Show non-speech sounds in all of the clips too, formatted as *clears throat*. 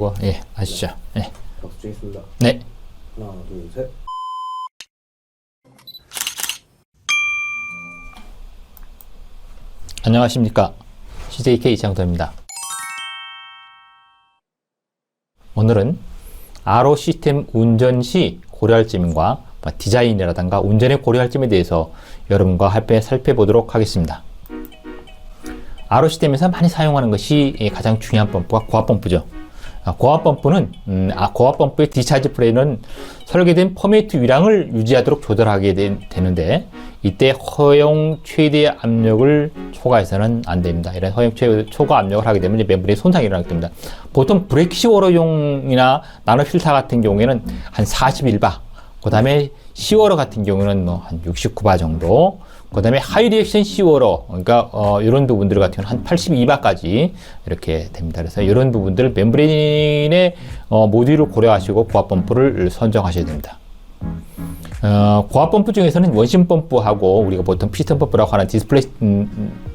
그거 예 아시죠? 예. 박수 치겠습니다. 네. 하나, 둘, 셋. 안녕하십니까. CJK 이창도입니다. 오늘은 RO 시스템 운전 시 고려할 점과 디자인이라든가 운전에 고려할 점에 대해서 여러분과 함께 살펴보도록 하겠습니다. RO 시스템에서 많이 사용하는 것이 가장 중요한 펌프가 고압 펌프죠. 아, 고압 펌프는 음, 아, 고압 펌프의 디차지 플레이는 설계된 퍼미트 유량을 유지하도록 조절하게 되, 되는데 이때 허용 최대 압력을 초과해서는 안 됩니다. 이런 허용 최, 초과 압력을 하게 되면 멤브레인 손상이 일어나게 됩니다. 보통 브레이크 시워러용이나 나노 필터 같은 경우에는 한 41바, 그 다음에 시워러 같은 경우는 뭐 한 69바 정도, 그 다음에 하이 리액션 시워러, 그러니까 어, 이런 부분들 같은 경우는 한 82바까지 이렇게 됩니다. 그래서 이런 부분들 멤브레인의 어, 모듈을 고려하시고 고압 펌프를 선정하셔야 됩니다. 어, 고압 펌프 중에서는 원심 펌프하고 우리가 보통 피스톤 펌프라고 하는 디스플레이 음,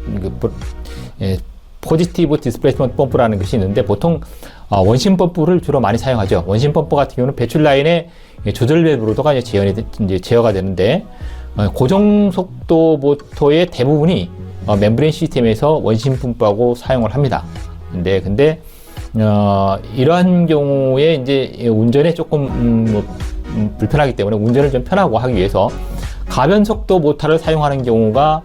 음, 그, 뭐, 예, 포지티브 디스플레이스먼트 펌프라는 것이 있는데 보통 어, 원심 펌프를 주로 많이 사용하죠. 원심 펌프 같은 경우는 배출 라인의 조절 밸브로도가 이제 제어가 되는데 어, 고정 속도 모터의 대부분이 어, 멤브레인 시스템에서 원심 펌프하고 사용을 합니다. 근데 근데 어, 이러한 경우에 이제 운전에 조금 음, 뭐, 음, 불편하기 때문에 운전을 좀 편하고 하기 위해서 가변 속도 모터를 사용하는 경우가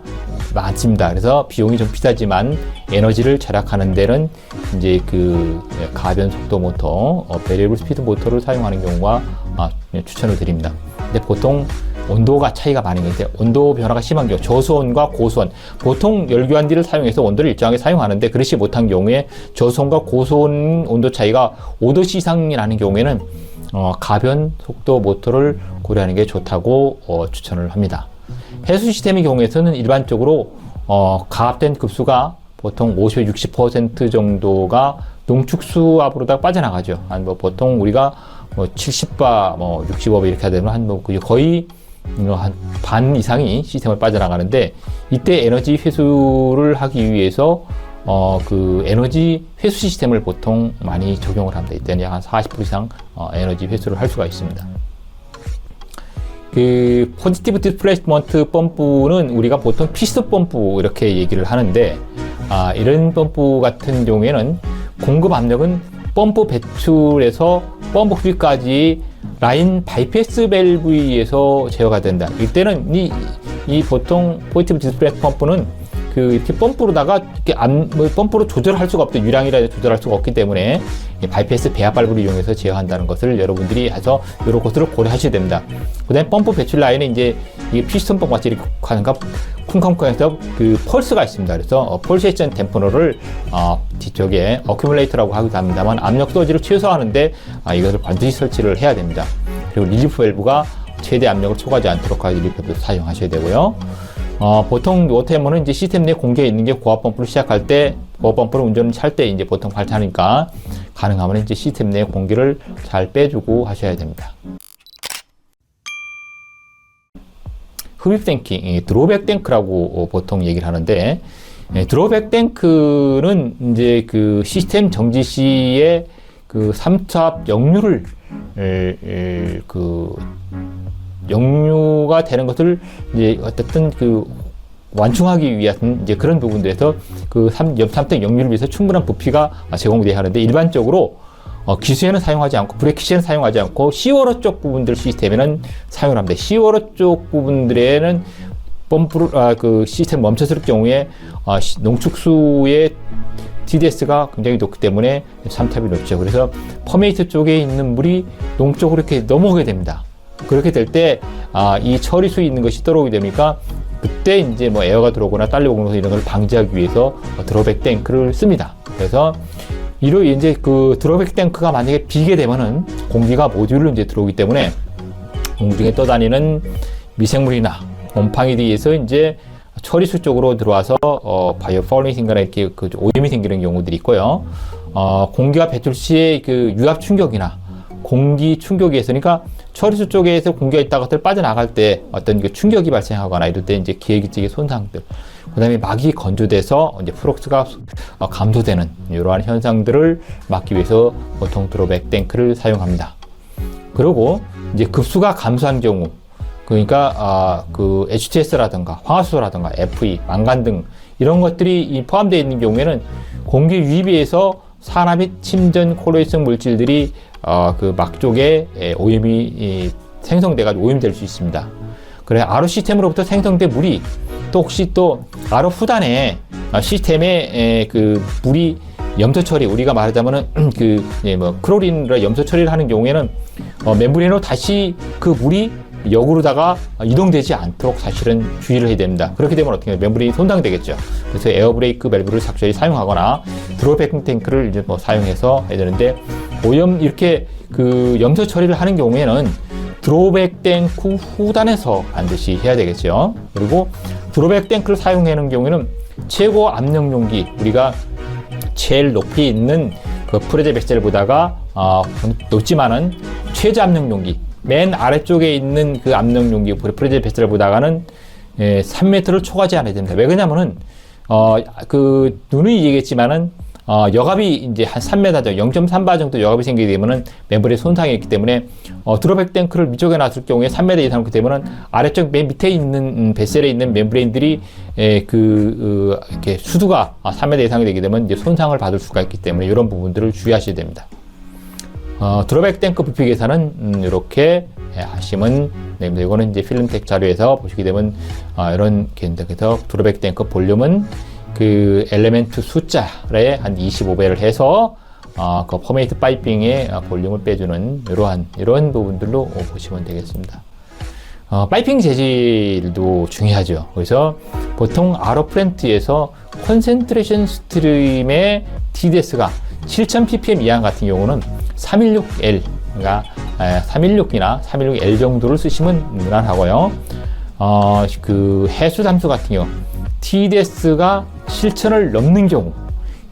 많습니다. 그래서 비용이 좀 비싸지만 에너지를 절약하는 데는 이제 그 가변 속도 모터, 어, 베리블 스피드 모터를 사용하는 경우가 아, 추천을 드립니다. 근데 보통 온도가 차이가 많이 있는데 온도 변화가 심한 경우 저수온과 고수온 보통 열교환기를 사용해서 온도를 일정하게 사용하는데 그렇지 못한 경우에 저수온과 고수온 온도 차이가 5도 이상이 나는 경우에는 어, 가변 속도 모터를 고려하는 게 좋다고 어, 추천을 합니다. 해수 시스템의 경우에서는 일반적으로 어, 가압된 급수가 보통 50, 60% 정도가 농축수압으로다 빠져나가죠. 한뭐 보통 우리가 뭐 70바, 뭐 65바 이렇게 보면 한뭐 거의 한 반 이상이 시스템을 빠져나가는데 이때 에너지 회수를 하기 위해서 어, 그 에너지 회수 시스템을 보통 많이 적용을 합니다. 이때는 약 한 40% 이상 어, 에너지 회수를 할 수가 있습니다. 그 포지티브 디스플레이스먼트 펌프는 우리가 보통 피스 펌프 이렇게 얘기를 하는데 아, 이런 펌프 같은 경우에는 공급 압력은 펌프 배출에서 펌프 흡입까지 라인 바이패스 밸브에서 제어가 된다. 이때는 이, 이 보통 포지티브 디스플레이 펌프는 그 이렇게 펌프로다가 이렇게 안, 뭐 펌프로 조절할 수가 없죠. 유량이라 조절할 수가 없기 때문에 바이패스 배합 발브를 이용해서 제어한다는 것을 여러분들이 해서 이런 것들을 고려하셔야 됩니다. 그 다음에 pom프 배출 라인에 이제 이 피스톤 펌프 같이 이렇게 하는가 쿵쾅쿵해서 그 펄스가 있습니다. 그래서 어, 펄세이션 댐퍼너를 어, 뒤쪽에 어큐뮬레이터라고 하기도 합니다만 압력 소지를 최소화하는데 아, 이것을 반드시 설치를 해야 됩니다. 그리고 릴리프 밸브가 최대 압력을 초과하지 않도록 릴리프 밸브 사용하셔야 되고요. 어, 보통 워터해머는 이제 시스템 내 공개에 있는 게 고압 펌프를 시작할 때, 고압 펌프를 운전을 할때 이제 보통 발차니까 가능하면 이제 시스템 내 공기를 잘 빼주고 하셔야 됩니다. 흡입 탱킹, 드로백 탱크라고 보통 얘기를 하는데, 예, 드로백 탱크는 이제 그 시스템 정지 시에 그 삼투압 역류를 그 역류가 되는 것을 이제 어쨌든 그 완충하기 위한 이제 그런 부분들에서 그 삼, 삼택 역류를 위해서 충분한 부피가 제공돼야 하는데 일반적으로 어, 기수에는 사용하지 않고 브레이크 시에는 사용하지 않고 시워러 쪽 부분들 시스템에는 사용을 합니다. 시워러 쪽 부분들에는 펌프를 아, 그 시스템 멈췄을 경우에 아, 농축수의 TDS가 굉장히 높기 때문에 삼탑이 높죠. 그래서 퍼메이트 쪽에 있는 물이 농 쪽으로 이렇게 넘어오게 됩니다. 그렇게 될 때, 아, 이 처리수 있는 것이 떨어오게 되니까, 그때 이제 뭐 에어가 들어오거나 딸려오거나 이런 걸 방지하기 위해서 드로백 탱크를 씁니다. 그래서 이로 이제 그 드로백 탱크가 만약에 비게 되면은 공기가 모듈로 이제 들어오기 때문에 공중에 떠다니는 미생물이나 곰팡이에 의해서 이제 처리수 쪽으로 들어와서 어, 바이오 파울링인가나 이렇게 그 오염이 생기는 경우들이 있고요. 어, 공기가 배출 시에 그 유압 충격이나 공기 충격이 있으니까 처리수 쪽에서 공기가 있다가 빠져나갈 때 어떤 그 충격이 발생하거나 이럴 때 이제 기회기적인 손상들 그 다음에 막이 건조돼서 이제 프록스가 어, 감소되는 이러한 현상들을 막기 위해서 보통 드롭백 탱크를 사용합니다. 그리고 이제 급수가 감소한 경우 그러니까 아, 그 HTS라든가 황화수소라든가 FE, 망간 등 이런 것들이 이 포함되어 있는 경우에는 공기 유입에 의해서 산화 및 침전 코로이성 물질들이 어, 그막 쪽에 에, 오염이 이, 생성돼가지고 오염될 수 있습니다. 그래 RO 시스템으로부터 생성된 물이 또 혹시 또 RO 후단에 어, 시스템에 에, 그 물이 염소 처리 우리가 말하자면은 *clears throat* 그 예, 뭐 크로린으로 염소 처리를 하는 경우에는 어, 멤브레인으로 다시 그 물이 역으로다가 이동되지 않도록 사실은 주의를 해야 됩니다. 그렇게 되면 어떻게? 멤브레인이 손상되겠죠. 그래서 에어브레이크 밸브를 적절히 사용하거나 드롭백 탱크를 이제 뭐 사용해서 해야 되는데 오염 이렇게 그 염소 처리를 하는 경우에는 드롭백 탱크 후단에서 반드시 해야 되겠죠. 그리고 드롭백 탱크를 사용하는 경우에는 최고 압력 용기 우리가 제일 높이 있는 그 프레제 베셀보다가 어, 높지만은 최저 압력 용기 맨 아래쪽에 있는 그 압력 용기 프레제 베셀보다가는 예, 3m를 초과하지 않아야 됩니다. 왜 그러냐면은 어, 그 누누이 얘기했지만은 어, 여갑이 이제 한 3m죠. 0.3바 정도 여갑이 생기게 되면은 멤버리 손상이 있기 때문에 어, 드롭백 탱크를 위쪽에 놨을 경우에 3m 이상 그렇게 되면은 아래쪽 맨 밑에 있는 음, 베셀에 있는 멤브레인들이 에, 그 어, 이렇게 수두가 아, 3m 이상이 되게 되면 이제 손상을 받을 수가 있기 때문에 이런 부분들을 주의하셔야 됩니다. 어, 드롭백 탱크 부피 계산은 음, 이렇게 예, 하시면 됩니다. 이거는 이제 필름텍 자료에서 보시게 되면 어, 이런 계산에서 드롭백 탱크 볼륨은 그 엘레멘트 숫자에 한 25배를 해서 어, 그 포메이트 파이핑의 어, 볼륨을 빼주는 이러한 이런 부분들로 어, 보시면 되겠습니다. 어, 파이핑 재질도 중요하죠. 그래서 보통 아로 플랜트에서 컨센트레이션 스트림의 TDS가 7000ppm 이하 같은 경우는 316L, 그러니까 316이나 316L 정도를 쓰시면 무난하고요. 어, 그 해수 담수 같은 경우 TDS가 7000을 넘는 경우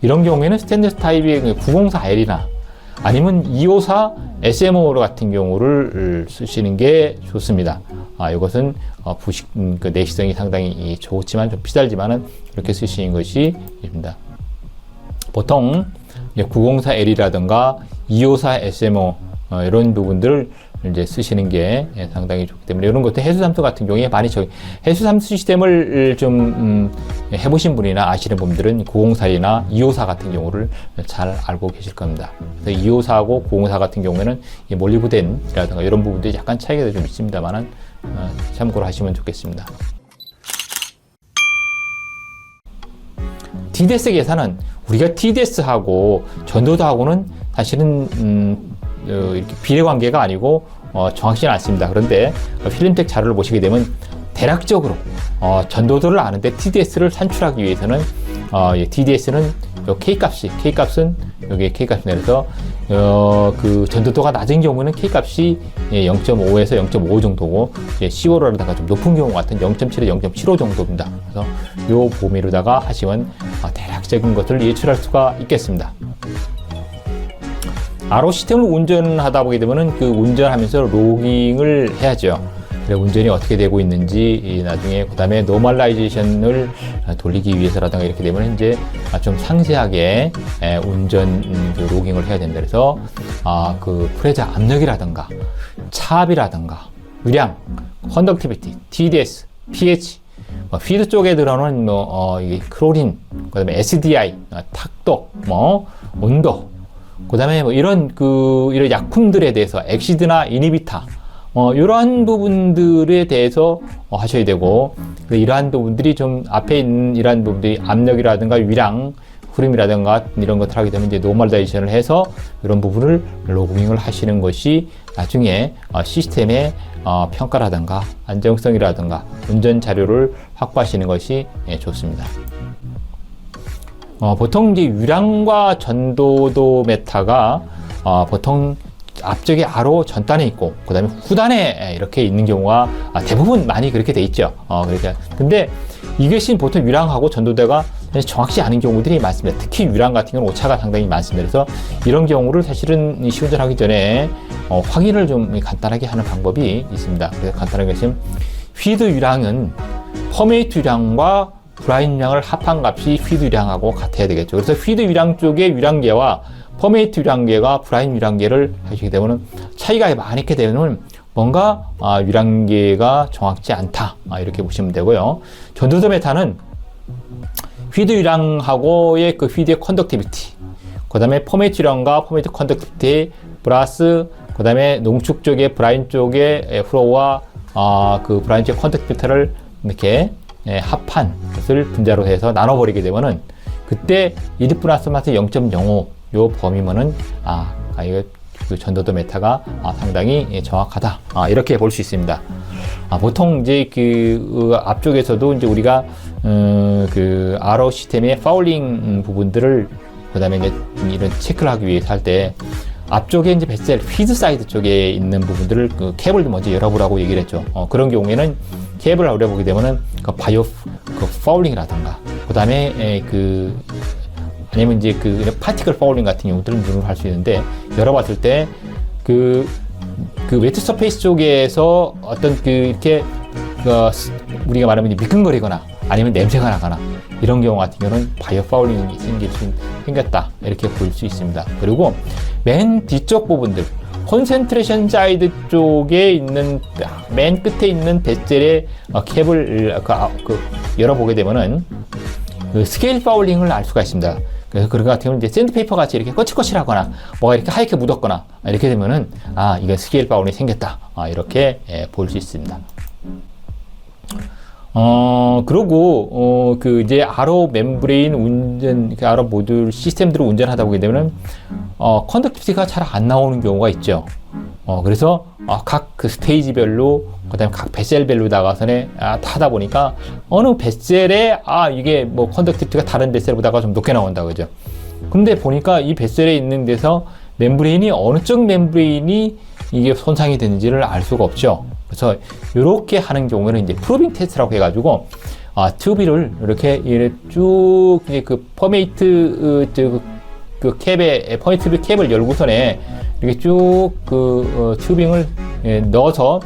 이런 경우에는 스탠드스 타입의 904L이나 아니면 254 SMO 같은 경우를 쓰시는 게 좋습니다. 아, 이것은 어, 부식 음, 그 내시성이 상당히 좋지만 좀 비싸지만은 이렇게 쓰시는 것이 입니다. 보통 904L이라든가 254 SMO 어, 이런 부분들을 이제 쓰시는 게 예, 상당히 좋기 때문에 이런 것도 해수삼수 같은 경우에 많이 저 해수삼수 시스템을 좀 음, 해보신 분이나 아시는 분들은 904이나 254 같은 경우를 잘 알고 계실 겁니다. 그래서 254하고 904 같은 경우에는 이 몰리브덴이라든가 이런 부분들이 약간 차이가 좀 있습니다만은 어, 참고로 하시면 좋겠습니다. TDS 계산은 우리가 TDS하고 전도도하고는 사실은 음, 어, 이렇게 비례 관계가 아니고 어, 정확치는 않습니다. 그런데 필름텍 자료를 보시게 되면 대략적으로 어, 전도도를 아는데 TDS를 산출하기 위해서는 어, 예, TDS는 요 K 값이 K 값은 여기 K 값이 내려서 어, 그 전도도가 낮은 경우는 K 값이 예, 0.5에서 0.5 정도고 예, C5라다가 좀 높은 경우 같은 0.7에 0.75 정도입니다. 그래서 요 범위로다가 하시면 어, 대략적인 것을 예출할 수가 있겠습니다. RO 시스템을 운전하다 보게 되면은 그 운전하면서 로깅을 해야죠. 그래 운전이 어떻게 되고 있는지 나중에 그다음에 노멀라이제이션을 돌리기 위해서라든가 이렇게 되면 이제 좀 상세하게 운전 음, 그 로깅을 해야 된다. 그래서 아그 프레자 압력이라든가 차압이라든가 유량, 컨덕티비티, TDS, pH, 뭐 피드 쪽에 들어오는 뭐 어, 이 크로린, 그다음에 SDI, 탁도, 뭐 온도, 그다음에 뭐 이런 그 이런 약품들에 대해서 엑시드나 이니비타 어, 이러한 부분들에 대해서 어, 하셔야 되고 그 이러한 부분들이 좀 앞에 있는 이러한 부분들이 압력이라든가 위량 흐름이라든가 이런 것들 하게 되면 이제 노멀다이션을 해서 이런 부분을 로깅을 하시는 것이 나중에 어, 시스템의 어, 평가라든가 안정성이라든가 운전 자료를 확보하시는 것이 예, 좋습니다. 어, 보통 이제 유량과 전도도 메타가 어, 보통 앞쪽에 아로 전단에 있고 그다음에 후단에 이렇게 있는 경우가 아, 대부분 많이 그렇게 돼 있죠. 어, 그러니까 근데 이것이 보통 유량하고 전도대가 정확치 않은 경우들이 많습니다. 특히 유량 같은 경우는 오차가 상당히 많습니다. 그래서 이런 경우를 사실은 시운전하기 전에 어, 확인을 좀 간단하게 하는 방법이 있습니다. 그래서 간단하게 하시면 휘드 유량은 퍼메이트 유량과 브라인 유량을 합한 값이 휘드 유량하고 같아야 되겠죠. 그래서 휘드 유량 쪽의 유량계와 퍼메이트 유량계가 브라인 유량계를 해주게 되면 차이가 많이 있게 되면 뭔가 아, 유량계가 정확치 않다 아, 이렇게 보시면 되고요. 전도서 메타는 휘드 유량하고의 그 휘드의 컨덕티비티, 그 다음에 포메이트 유량과 포메이트 컨덕티비티 플러스 그 다음에 농축 쪽의 브라인 쪽의 플로우와 아, 그 브라인 쪽의 컨덕티비티를 이렇게 예, 합한 것을 분자로 해서 나눠버리게 되면은 그때 1 플러스 마스 0.05 요 범위면은 아, 아 이거 그 전도도 메타가 아, 상당히 예, 정확하다 아, 이렇게 볼 수 있습니다. 아, 보통 이제 그 어, 앞쪽에서도 이제 우리가 음, 그 RO 시스템의 파울링 음, 부분들을 그다음에 이제 이런 체크를 하기 위해서 할 때 앞쪽에 이제 베셀 피드 사이드 쪽에 있는 부분들을 그 캡을 먼저 열어보라고 얘기를 했죠. 어, 그런 경우에는 캡을 열어보게 되면은 그 바이오 그 파울링이라든가 그다음에 그 아니면 이제 그 파티클 파울링 같은 경우들은 눈으로 할 수 있는데 열어봤을 때그 그 웨트 서페이스 쪽에서 어떤 그 이렇게 그 스- 우리가 말하면 미끈거리거나 아니면 냄새가 나거나 이런 경우 같은 경우는 바이오 파울링이 생길 수 생겼다 이렇게 볼 수 있습니다. 그리고 맨 뒤쪽 부분들 콘센트레이션 사이드 쪽에 있는 맨 끝에 있는 베젤의 어, 캡을 그, 아, 그 열어보게 되면은 그 스케일 파울링을 알 수가 있습니다. 그래서 그런 것 같은 경우는 이제 샌드페이퍼 같이 이렇게 거칠거칠하거나 뭐가 이렇게 하얗게 묻었거나 이렇게 되면은 아 이건 스케일 파울링이 생겼다 아, 이렇게 예, 볼수 있습니다. 어, 그러고, 어, 그, 이제, RO 멤브레인 운전, 그 RO 모듈 시스템들을 운전하다 보게 되면은, 어, 컨덕티비티가 잘 안 나오는 경우가 있죠. 어, 그래서, 어, 각그 스테이지별로, 그 다음에 각 베셀별로 나가서네, 아, 타다 보니까, 어느 베셀에, 아, 이게 뭐 컨덕티비티가 다른 베셀보다가 좀 높게 나온다, 그죠? 근데 보니까 이 베셀에 있는 데서 멤브레인이 어느 쪽 멤브레인이 이게 손상이 되는지를 알 수가 없죠. 그래서 이렇게 하는 경우에는 이제 프로빙 테스트라고 해가지고 아, 튜비를 이렇게 쭉 이제 그 퍼메이트 어, 저, 그 캡에 퍼메이트 캡을 열고선에 이렇게 쭉그 어, 튜빙을 예, 넣어서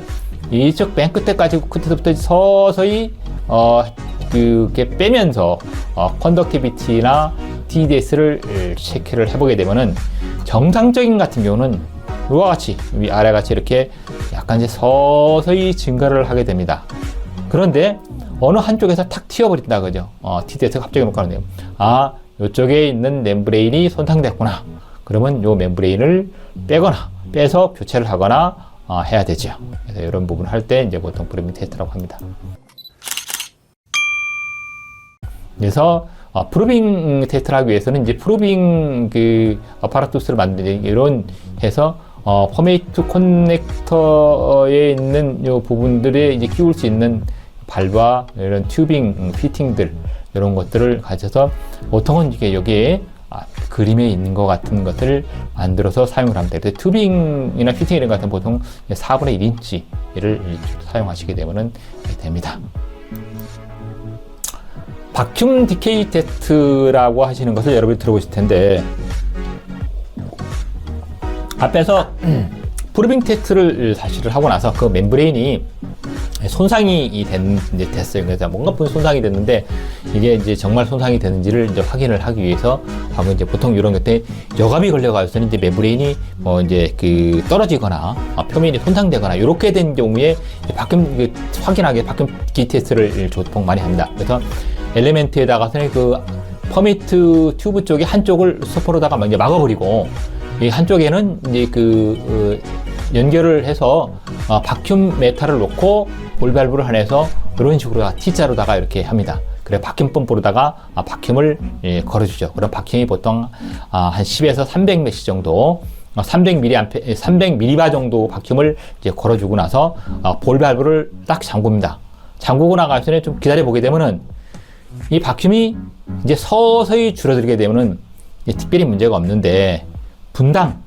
이쪽 맨 끝에까지 끝에서부터 서서히 어 그게 빼면서 어, 컨덕티비티나 TDS를 체크를 해보게 되면은 정상적인 같은 경우는 이와 같이 위 아래 같이 이렇게 약간 이제 서서히 증가를 하게 됩니다. 그런데 어느 한쪽에서 탁 튀어버린다 그죠? 어, TDS가 갑자기 놓고 하는데요. 아, 이쪽에 있는 멤브레인이 손상됐구나. 그러면 요 멤브레인을 빼거나 빼서 교체를 하거나 어, 해야 되죠. 그래서 이런 부분 할 때 이제 보통 브레밍 테스트라고 합니다. 그래서 어, 프로빙 테스트를 하기 위해서는 이제 프로빙 그 아파라투스를 만드는 이런 해서 어, 퍼메이트 커넥터에 있는 요 부분들에 이제 끼울 수 있는 발과 이런 튜빙 음, 피팅들 이런 것들을 가져서 보통은 이게 여기에 아, 그림에 있는 것 같은 것을 만들어서 사용을 합니다. 그래서 튜빙이나 피팅 이런 것 같은 보통 4분의 1인치를 사용하시게 되면 됩니다. 바큐um 디케이 테스트라고 하시는 것을 여러분이 들어보실 텐데 앞에서 프로빙 테스트를 사실을 하고 나서 그 멤브레인이 손상이 된, 이제 됐어요. 그래서 뭔가 손상이 됐는데 이게 이제 정말 손상이 되는지를 이제 확인을 하기 위해서 하고 이제 보통 이런 것때 여감이 걸려가지고는 이제 멤브레인이 뭐 이제 그 떨어지거나 아, 표면이 손상되거나 이렇게 된 경우에 그 확인하게 바큐um 기 테스트를 보통 많이 합니다. 그래서 엘리멘트에다가서는 그 퍼미트 튜브 쪽에 한쪽을 스포로다가 이제 막아버리고 이 한쪽에는 이제 그 어, 연결을 해서 어, 바큐um 메탈을 놓고 볼발브를 안에서 이런 식으로 T자로다가 이렇게 합니다. 그래 바큐um 펌프로다가 아, 바큐음을 예, 걸어주죠. 그럼 바큐음이 보통 아, 한 10에서 300 메시 정도 300mA, 300m바 정도 바큐음을 이제 걸어주고 나서 어, 볼발브를 딱 잠굽니다. 잠그고 나가기 전에 좀 기다려 보게 되면은 이 바큐음이 이제 서서히 줄어들게 되면은 특별히 문제가 없는데 분당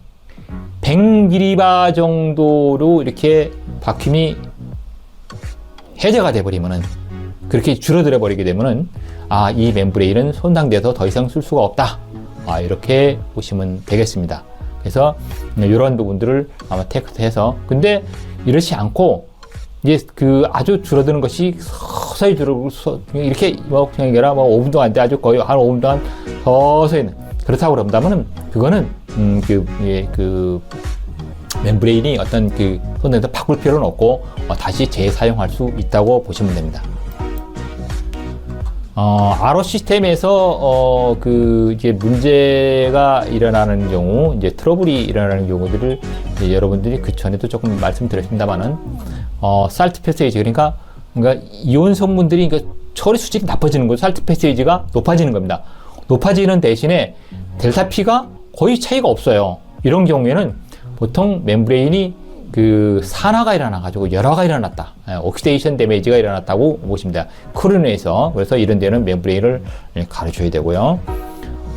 100m바 정도로 이렇게 바큐음이 해제가 돼버리면은 그렇게 줄어들어 버리게 되면은 아 이 멤브레인은 손상돼서 더 이상 쓸 수가 없다. 아 이렇게 보시면 되겠습니다. 그래서 이런 부분들을 아마 테스트해서 근데 이렇지 않고 이제 그 아주 줄어드는 것이 서서히 줄어 서- 이렇게 뭐 그냥 얘라 뭐 5분 동안 돼. 아주 거의 한 5분 동안 서서히 그렇다고 그런다면은 그거는 음 그 예, 그 멤브레인이 어떤 그 손에서 바꿀 필요는 없고 어, 다시 재사용할 수 있다고 보시면 됩니다. 어, RO 시스템에서 어, 그 이제 문제가 일어나는 경우, 이제 트러블이 일어나는 경우들을 이제 여러분들이 그 전에도 조금 말씀드렸습니다만은 어, 살트 패세이지 그러니까 그러니까 이온 성분들이 그러니까 처리 수질이 나빠지는 거죠. 살트 패세이지가 높아지는 겁니다. 높아지는 대신에 델타 P가 거의 차이가 없어요. 이런 경우에는 보통 멤브레인이 그 산화가 일어나가지고 열화가 일어났다. 예, 옥시데이션 데미지가 일어났다고 보십니다. 크루네에서 그래서 이런 데는 멤브레인을 가르쳐야 되고요.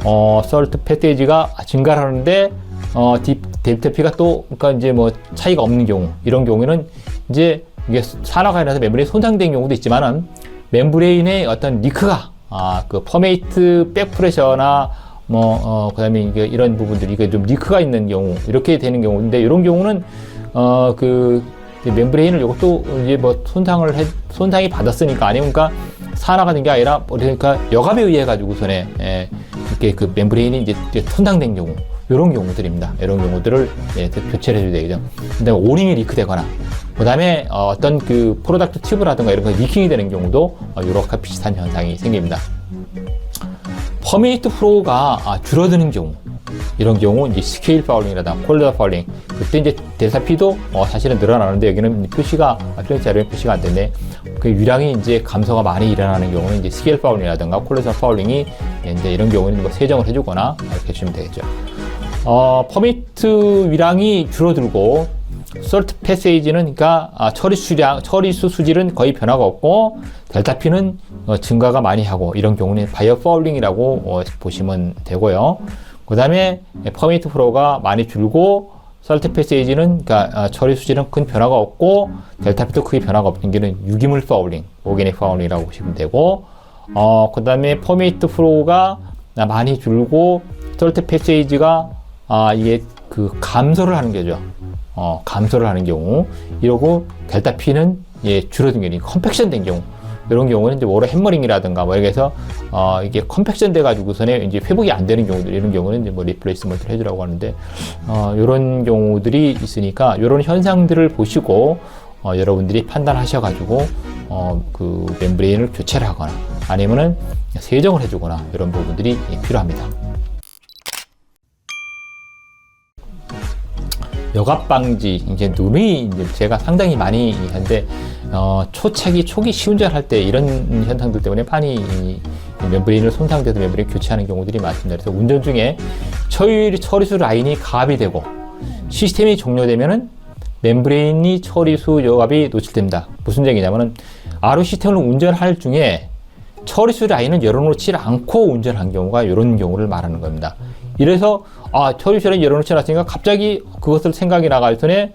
어, 솔트 패티지가 증가하는데 어, 디, 델타 P가 또 그러니까 이제 뭐 차이가 없는 경우 이런 경우에는 이제 이게 산화가 일어나서 멤브레인 손상된 경우도 있지만은 멤브레인의 어떤 리크가 아, 그 퍼메이트 백프레셔나 뭐, 어, 그 다음에 이게 이런 부분들이 이게 좀 리크가 있는 경우, 이렇게 되는 경우인데, 이런 경우는, 어, 그, 멤브레인을 이것도 이제 뭐 손상을 해, 손상이 받았으니까, 아니면 그러니까 산화가 된 게 아니라, 그러니까 여갑에 의해 가지고서네, 예, 이렇게 그 멤브레인이 이제, 이제 손상된 경우, 이런 경우들입니다. 이런 경우들을 예, 교체를 해줘야 되겠죠. 근데 오링이 리크되거나, 그 다음에 어, 어떤 그 프로덕트 튜브라든가 이런 거 리킹이 되는 경우도 어, 이렇게 비슷한 현상이 생깁니다. 퍼미니트 프로가 아, 줄어드는 경우 이런 경우 이제 스케일 파울링이라든가 콜더 파울링 그때 이제 P도 어, 사실은 늘어나는데 여기는 표시가 표시 자료에 표시가 안 됐네 그 유량이 이제 감소가 많이 일어나는 경우는 이제 스케일 파울링이라든가 콜더 파울링이 이제 이런 경우는 뭐 세정을 해주거나 이렇게 해주시면 되겠죠. 어, 퍼미트 유량이 줄어들고 솔트 패세이지는 그러니까 아, 처리 수량, 처리수 수질은 거의 변화가 없고 델타 P는 어, 증가가 많이 하고 이런 경우는 바이어 파울링이라고 어, 보시면 되고요. 그 다음에 퍼미트 프로가 많이 줄고 솔트 패세이지는 그러니까 아, 처리 수질은 큰 변화가 없고 델타 P도 크게 변화가 없는 게는 유기물 파울링, 오게닉 파울링이라고 보시면 되고 어, 그 다음에 퍼미트 프로가 많이 줄고 솔트 패세이지가 아, 이게 그 감소를 하는 거죠. 어, 감소를 하는 경우. 이러고 델타 P는 예, 줄어든 경우, 컴팩션 된 경우. 이런 경우는 이제 워러 해머링이라든가 뭐 이렇게 해서 어, 이게 컴팩션 돼 가지고서는 이제 회복이 안 되는 경우들 이런 경우는 이제 뭐 리플레이스먼트를 해주라고 하는데 어, 이런 경우들이 있으니까 이런 현상들을 보시고 어, 여러분들이 판단하셔 가지고 어, 그 멤브레인을 교체를 하거나 아니면은 세정을 해주거나 이런 부분들이 필요합니다. 여갑 방지 이제 눈이 이제 제가 상당히 많이 하는데 어, 초창기 초기 시운전할 때 이런 현상들 때문에 많이 이 멤브레인을 손상돼서 멤브레인 교체하는 경우들이 많습니다. 그래서 운전 중에 처리 처리수 라인이 가압이 되고 시스템이 종료되면은 멤브레인이 처리수 여갑이 노출됩니다. 무슨 얘기냐면은 RO 시스템을 운전할 중에 처리수 라인을 열어놓지 않고 운전한 경우가 이런 경우를 말하는 겁니다. 이래서 아 처리수 라인 열어놓지 않았으니까 갑자기 그것을 생각이 나갈 전에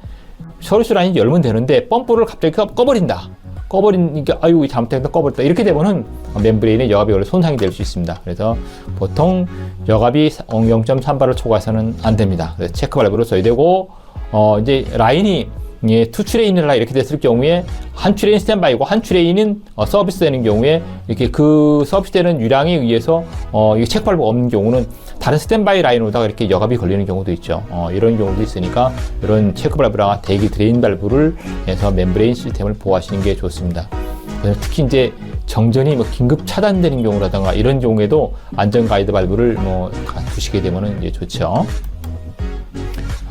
처리수 라인 열면 되는데 펌프를 갑자기 꺼- 꺼버린다. 꺼버리니까 아이고 잘못했다 꺼버렸다 이렇게 되면은 멤브레인의 여갑이 원래 손상이 될 수 있습니다. 그래서 보통 여갑이 0.3바를 초과해서는 안 됩니다. 그래서 체크 발브를 써야 되고 어 이제 라인이 예, 투 트레인이라 이렇게 됐을 경우에 한 트레인 스탠바이고 한 트레인은 어, 서비스 되는 경우에 이렇게 그 서비스 되는 유량에 의해서 어, 이 체크 발브가 없는 경우는 다른 스탠바이 라인으로다가 이렇게 여갑이 걸리는 경우도 있죠. 어, 이런 경우도 있으니까 이런 체크 발브랑 대기 드레인 발브를 해서 멤브레인 시스템을 보호하시는 게 좋습니다. 특히 이제 정전이 뭐 긴급 차단되는 경우라든가 이런 경우에도 안전 가이드 발브를 뭐 두시게 되면은 이제 좋죠.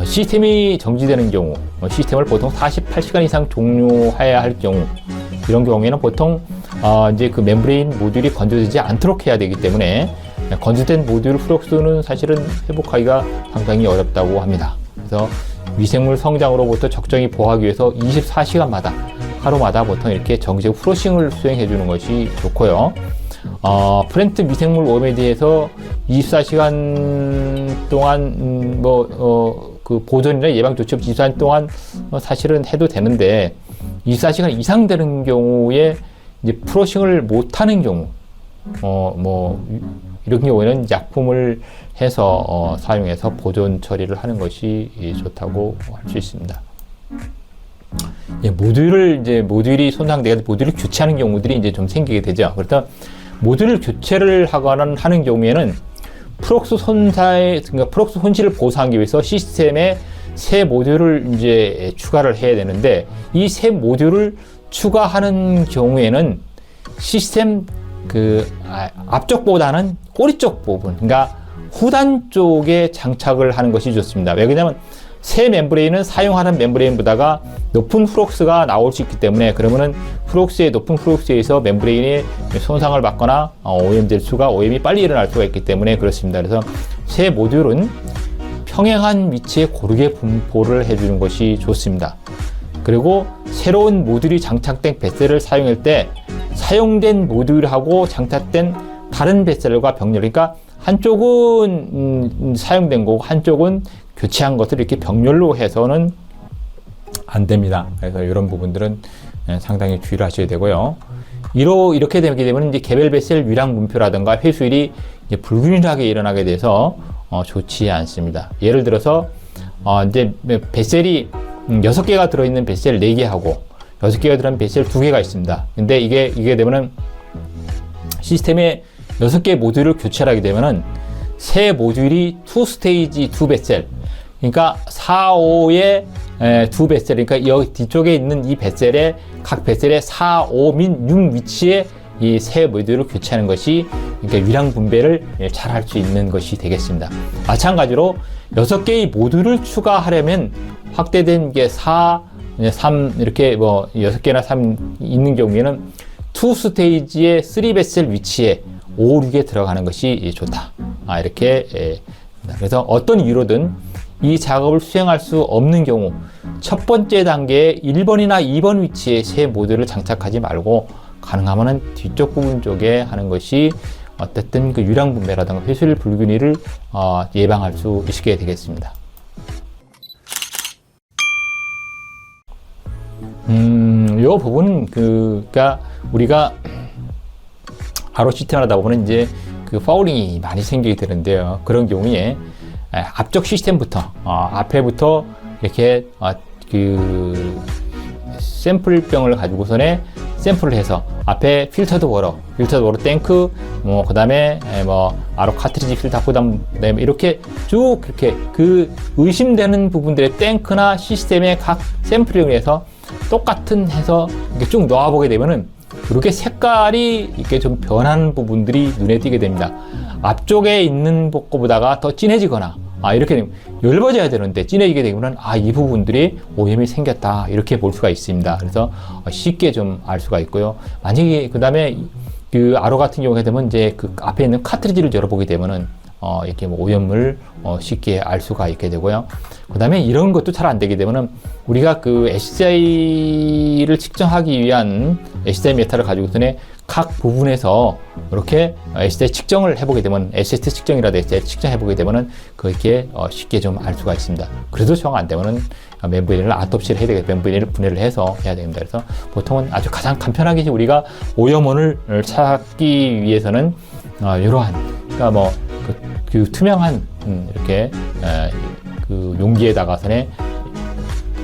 어, 시스템이 정지되는 경우, 어, 시스템을 보통 48시간 이상 종료해야 할 경우, 이런 경우에는 보통 어, 이제 그 멤브레인 모듈이 건조되지 않도록 해야 되기 때문에 건조된 모듈 플럭스는 사실은 회복하기가 상당히 어렵다고 합니다. 그래서 미생물 성장으로부터 적정히 보호하기 위해서 24시간마다 하루마다 보통 이렇게 정기적 프로싱을 수행해 주는 것이 좋고요. 어, 프렌트 미생물 오염에 대해서 24시간 동안 음, 뭐 어, 그 보존이나 예방 조치 없이 24시간 동안 어, 사실은 해도 되는데 24시간 이상 되는 경우에 이제 프로싱을 못 하는 경우 어 뭐 이런 경우에는 약품을 해서 어, 사용해서 보존 처리를 하는 것이 예, 좋다고 할 수 있습니다. 예, 모듈을 이제 모듈이 손상되고 모듈을 교체하는 경우들이 이제 좀 생기게 되죠. 그래서 모듈을 교체를 하거나 하는 경우에는 프록스 손사의 그러니까 프록스 손실을 보상하기 위해서 시스템에 새 모듈을 이제 추가를 해야 되는데 이 새 모듈을 추가하는 경우에는 시스템 그 아, 앞쪽보다는 꼬리 쪽 부분, 그러니까 후단 쪽에 장착을 하는 것이 좋습니다. 왜 그러냐면 새 멤브레인은 사용하는 멤브레인보다가 높은 프록스가 나올 수 있기 때문에 그러면은 프록스의 높은 프록스에서 멤브레인이 손상을 받거나 어, 오염될 수가 오염이 빨리 일어날 수가 있기 때문에 그렇습니다. 그래서 새 모듈은 평행한 위치에 고르게 분포를 해주는 것이 좋습니다. 그리고 새로운 모듈이 장착된 배셀을 사용할 때 사용된 모듈하고 장착된 다른 배셀과 병렬, 그러니까 한쪽은 음, 사용된 거고 한쪽은 교체한 것을 이렇게 병렬로 해서는 안 됩니다. 그래서 이런 부분들은 예, 상당히 주의를 하셔야 되고요. 이로 이렇게 되게 되면 이제 개별 배셀 위량 분표라든가 회수율이 이제 불균일하게 일어나게 돼서 어, 좋지 않습니다. 예를 들어서 어, 이제 배셀이 음, 여섯 개가 들어있는 배셀 네 개 하고 여섯 개가 들어있는 배셀 두 개가 있습니다. 근데 이게 이게 되면은 시스템에 여섯 개 모듈을 교체하게 되면은 새 모듈이 투 스테이지 두 배셀 그러니까 4, 5의 두 배셀 그러니까 여기 뒤쪽에 있는 이 배셀의 각 배셀의 4, 5 민 6 위치에 이새 모듈을 교체하는 것이 그러니까 위량 분배를 잘 할 수 있는 것이 되겠습니다. 마찬가지로 여섯 개의 모듈을 추가하려면 확대된 게 4, 3 이렇게 뭐 여섯 개나 3 있는 경우에는 투 스테이지의 3 배셀 위치에 5, 6에 들어가는 것이 좋다. 아, 이렇게 예. 그래서 어떤 이유로든 이 작업을 수행할 수 없는 경우 첫 번째 단계에 1번이나 2번 위치에 새 모듈을 장착하지 말고 가능하면 뒤쪽 부분 쪽에 하는 것이 어쨌든 그 유량 분배라든가 회수율 불균일을 어, 예방할 수 있게 되겠습니다. 음, 요 부분은 그, 그니까 우리가 바로 시스템을 하다 보면 이제 그 파울링이 많이 생기게 되는데요. 그런 경우에 에, 앞쪽 시스템부터 어, 앞에부터 이렇게 어, 그 샘플병을 가지고선에 샘플을 해서 앞에 필터드 워러, 필터드 워러 탱크, 뭐 그다음에 에, 뭐 아로 카트리지 필터, 그다음에 이렇게 쭉 그렇게 그 의심되는 부분들의 탱크나 시스템의 각 샘플링을 해서 똑같은 해서 이렇게 쭉 놓아보게 되면은 이렇게 색깔이 이렇게 좀 변하는 부분들이 눈에 띄게 됩니다. 앞쪽에 있는 것보다가 더 진해지거나 아 이렇게 되면 엷어져야 되는데 진해지게 되면 아이 부분들이 오염이 생겼다 이렇게 볼 수가 있습니다. 그래서 쉽게 좀 알 수가 있고요. 만약에 그 다음에 그 아로 같은 경우가 되면 이제 그 앞에 있는 카트리지를 열어보게 되면은 어, 이렇게 뭐 오염을 어, 쉽게 알 수가 있게 되고요. 그 다음에 이런 것도 잘 안 되게 되면은 우리가 그 SCI를 측정하기 위한 SCI 메타를 가지고서는 각 부분에서 이렇게 SCI 측정을 해보게 되면 SST 측정이라도 SCI 측정해보게 되면은 그렇게 어, 쉽게 좀 알 수가 있습니다. 그래도 정 안 되면은 멤브레인을 아토피를 해야 되겠다. 멤브레인을 분해를 해서 해야 됩니다. 그래서 보통은 아주 가장 간편하게 우리가 오염원을 찾기 위해서는 어, 이러한 그러니까 뭐 그, 그 투명한 음, 이렇게 에, 그 용기에다가서는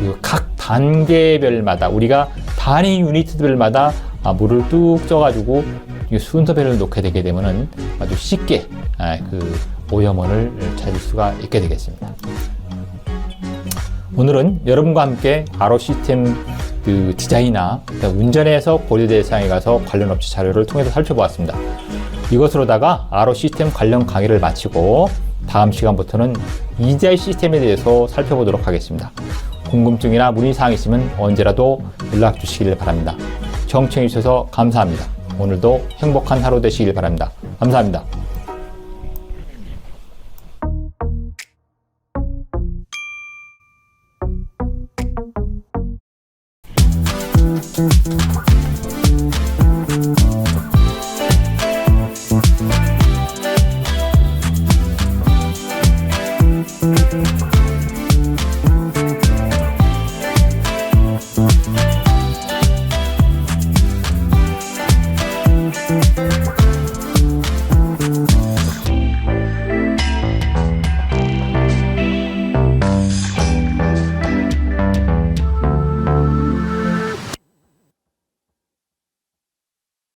그 각 단계별마다 우리가 단위 유니트별마다 아, 물을 뚝 쪄가지고 순서별을 놓게 되게 되면은 아주 쉽게 아, 그 오염원을 찾을 수가 있게 되겠습니다. 오늘은 여러분과 함께 아로 시스템 그 디자인이나 운전에서 고려 대상에 가서 관련 업체 자료를 통해서 살펴보았습니다. 이것으로다가 아로 시스템 관련 강의를 마치고 다음 시간부터는 EGI 시스템에 대해서 살펴보도록 하겠습니다. 궁금증이나 문의사항 있으면 언제라도 연락 주시길 바랍니다. 청취해 주셔서 감사합니다. 오늘도 행복한 하루 되시길 바랍니다. 감사합니다.